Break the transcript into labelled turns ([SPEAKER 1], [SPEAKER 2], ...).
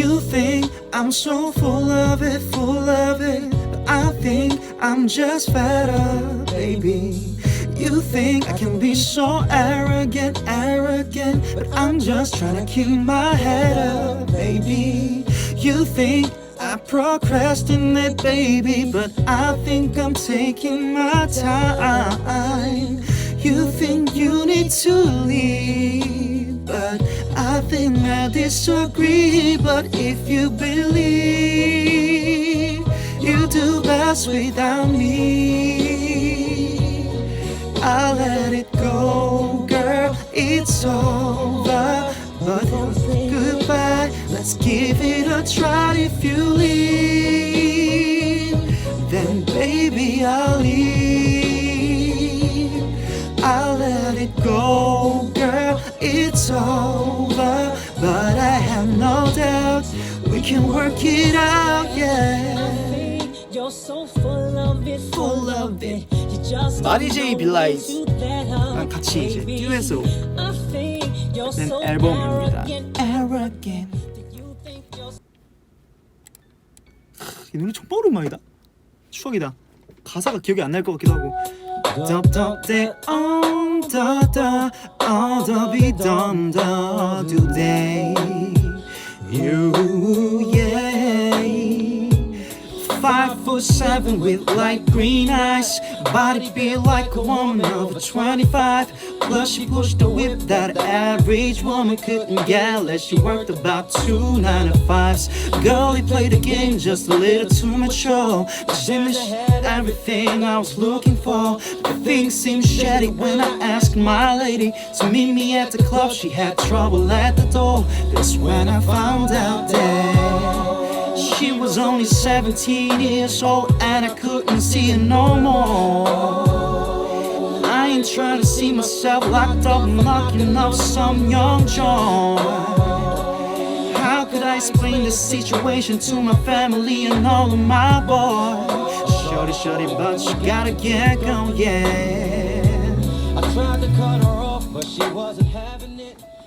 [SPEAKER 1] You think I'm so full of it, full of it. But I think I'm just fed up, baby. You think I can be so arrogant, arrogant. But I'm just trying to keep my head up, baby. You think I procrastinate, baby. But I think I'm taking my time. You think you need to leave, I think I disagree. But if you believe you do best without me, I'll let it go, girl. It's over, but goodbye. Let's give it a try. If you leave, then baby I'll leave. I'll let it go, can work it out, yeah.
[SPEAKER 2] You're so full of it, full of it. You just
[SPEAKER 1] 마리 제이 빌라이즈
[SPEAKER 2] 랑
[SPEAKER 1] 같이 이제 듀엣으로
[SPEAKER 2] 낸낸
[SPEAKER 1] 앨범입니다. Arrogant. 이 노래 정말 오랜만이다. 추억이다. 가사가 기억이 안 날 것 같기도 하고. 덥덥대 언더더 언더비던더 today you. yeah seven with light green eyes. Body built like a woman over 25. Plus, she pushed the whip that average woman couldn't get unless she worked about two nine to fives. Girl, he played the game just a little too mature. Jimmy had everything I was looking for. But things seemed shady when I asked my lady to meet me at the club. She had trouble at the door. That's when I found out that. She was only 17 years old and I couldn't see her no more. I ain't trying to see myself locked up knocking up some young John. How could I explain the situation to my family and all of my boys? Shorty, shorty, but you gotta get going, yeah.
[SPEAKER 3] I tried to cut her off, but she wasn't.